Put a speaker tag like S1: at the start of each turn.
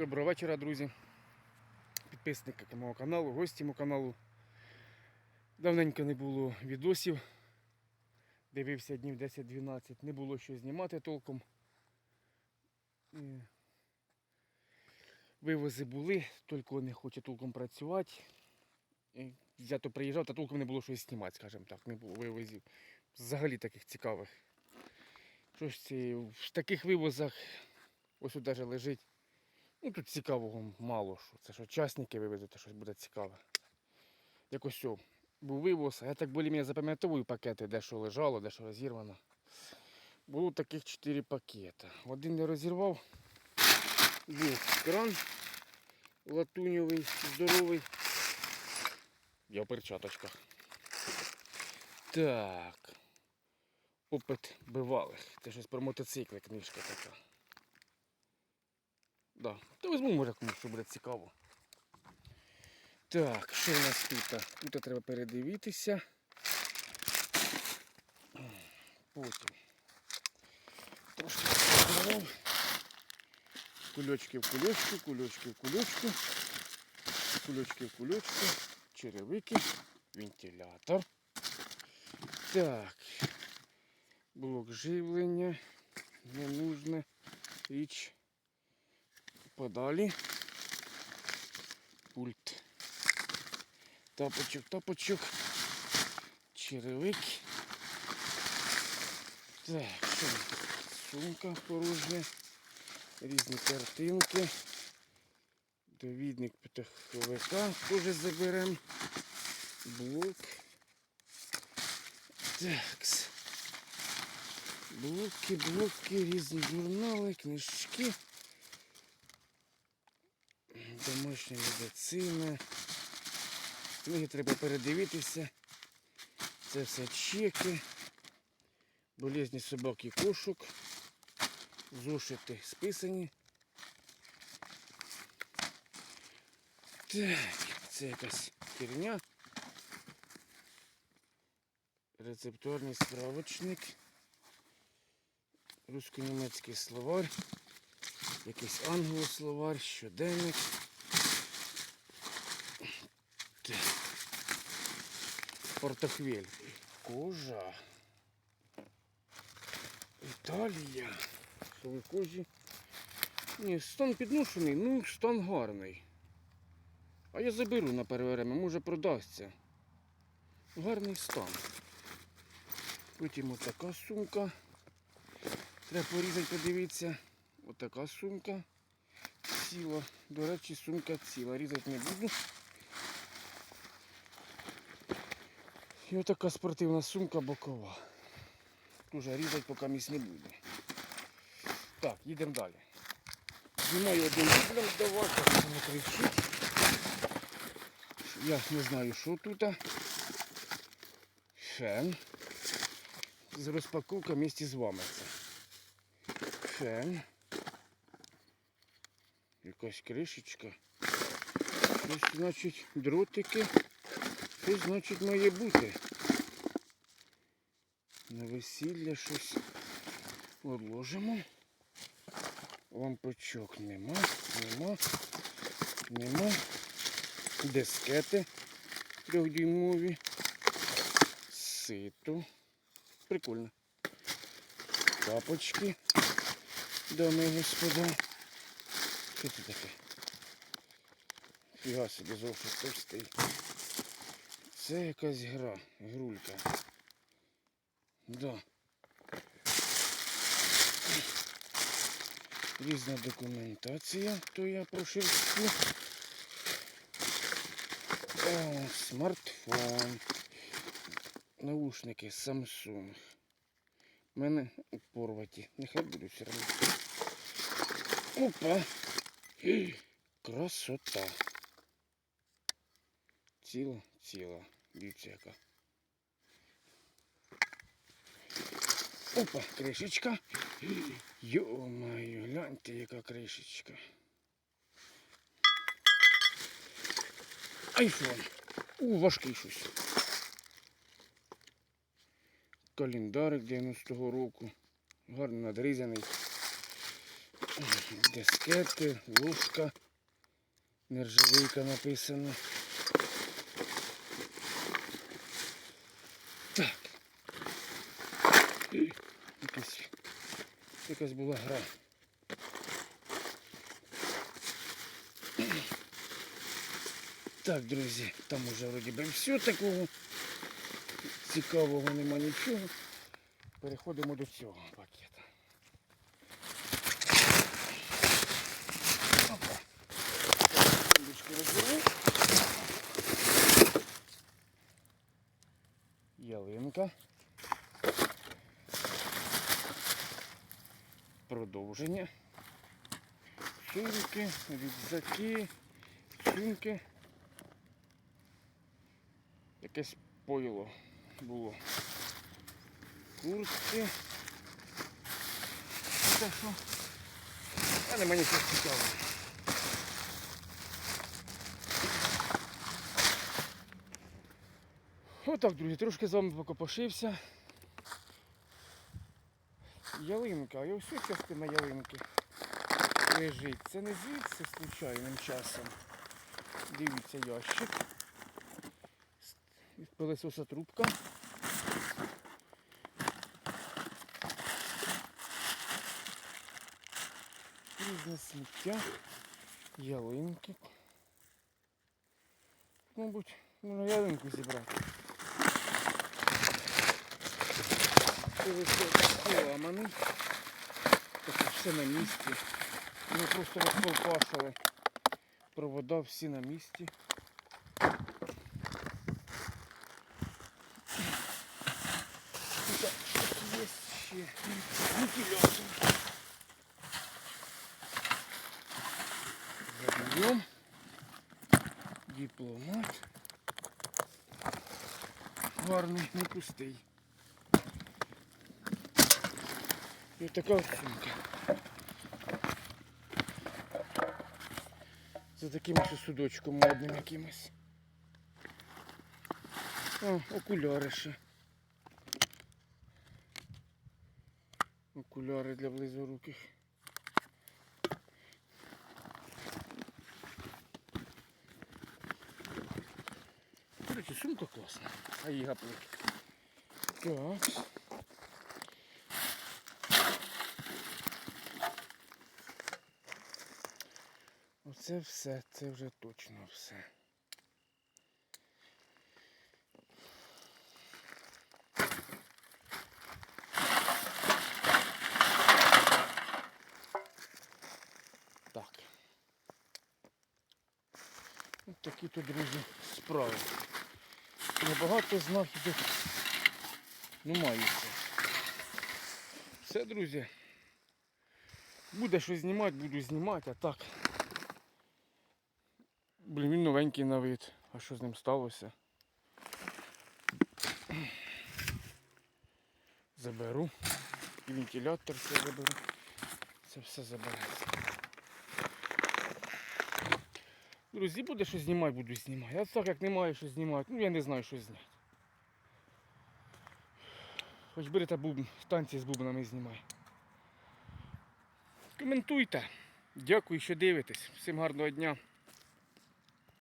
S1: Доброго вечора, друзі. Підписники мого каналу, гості мого каналу. Давненько не було відосів. Дивився днів 10-12. Не було що знімати толком. Вивози були, тільки не хоче толком працювати. І Взято приїжджав, та толком не було щось знімати, скажімо так. Не було вивозів. Взагалі таких цікавих. Щось ці- в таких вивозах ось тут навіть лежить. Ну тут цікавого мало що. Це що частники вивезуть, щось буде цікаве. Якось о, був вивоз, я так більш запам'ятовую пакети, де що лежало, де що розірвано. Було таких 4 пакети. Один я розірвав. Є кран латуньовий, здоровий. Я в перчаточках. Так. Опит бивалих. Це щось про мотоцикли книжка така. Да. Та візьму, може, комусь що буде цікаво. Так, що у нас тут? Тут треба передивитися. Потім. Трошки розбирав. Кульочки в кульочку, кульочки в кульочку, кульочки в кульочку, черевики, вентилятор. Так. Блок живлення. Не нужна річ. Подалі. Пульт. Тапочок, тапочок. Черевик. Так, що? Сумка порожня. Різні картинки. Довідник птаховика теж заберемо. Блок. Такс. Блоки, блоки, різні журнали, книжки. Домашня медицина. Книги треба передивитися. Це все чеки. Болезні собак і кошок. Зошити списані. Так, це якась херня. Рецептуарний справочник. Русько-німецький словарь. Якийсь англословар, щоденник. Портохвель. Кожа. Італія. Кожі? Ні, стан підношений, ну стан гарний. А я заберу на перевереме, може продасться. Гарний стан. Потім отака сумка. Треба порізати, подивитися. Отака сумка. Ціла. До речі, сумка ціла. Різати не буду. І отака спортивна сумка бокова. Дуже різати поки місць не буду. Так, їдемо далі. Знімаю один відео здавати, не кричить. Я не знаю, що тут. Фен. З розпаковка вместе з вами це. Фен. Якась кришечка. Щось, значить, дротики. Щось, значить, має бути. На весілля щось odложимо. Лампочок нема, нема, нема. Дискети трьохдюймові. Сито. Прикольно. Тапочки. Дами господа. Що це таке? Фіга собі зовсім товстий. Це якась гра, грулька. Да. Різна документація, то я прошивку. О, смартфон. Наушники Samsung. У мене порваті. Нехай будуть все одно. Опа. Красота. Ціла, ціла. Дивіться яка. Опа, кришечка. Йо-моє, гляньте, яка кришечка. Айфон. У, важкий щось. Календарик 90-го року. Гарно надрізаний. Дискети, ложка, нержавейка написано. Так. І Якась, якась була гра. Так, друзі, там уже вроді би все такого. Цікавого нема нічого. Переходимо до цього пакета. Опа. Ялинка. Продовження. Сумки, рюкзаки, сумки. Якесь пойло було. Куртки. Це що? А нема нічого цікавого. Отак, друзі, трошки з вами покопошився. Ялинка, а ось частина ялинки лежить. Це не звідси случайним часом. Дивіться ящик. Від пилесоса трубка. Різне сміття, ялинки. Мабуть, можна ялинку зібрати. Пилосос поламаний. Тобто все на місці. Ми просто розполпашили. Провода всі на місці. Тут є ще. Вентилятор. Заберем. Дипломат. Гарний, не пустий. І така сумка. За таким ось судочком модним якимось. О, окуляри ще. Окуляри для близоруких. До сумка класна. А її гаплик. Так. Оце все, це вже точно все. Так. Ось такі то, друзі, справи. Небагато знахідок маються. Все, друзі. Буде що знімати, буду знімати, а так. Блін, він новенький на вид. А що з ним сталося? Заберу. І вентилятор все заберу. Це все забереться. Друзі, буде що знімати, буду знімати. А так як немає що знімати, ну я не знаю, що зняти. Хоч бери та бубн, танці з бубнами знімай. Коментуйте. Дякую, що дивитесь. Всім гарного дня.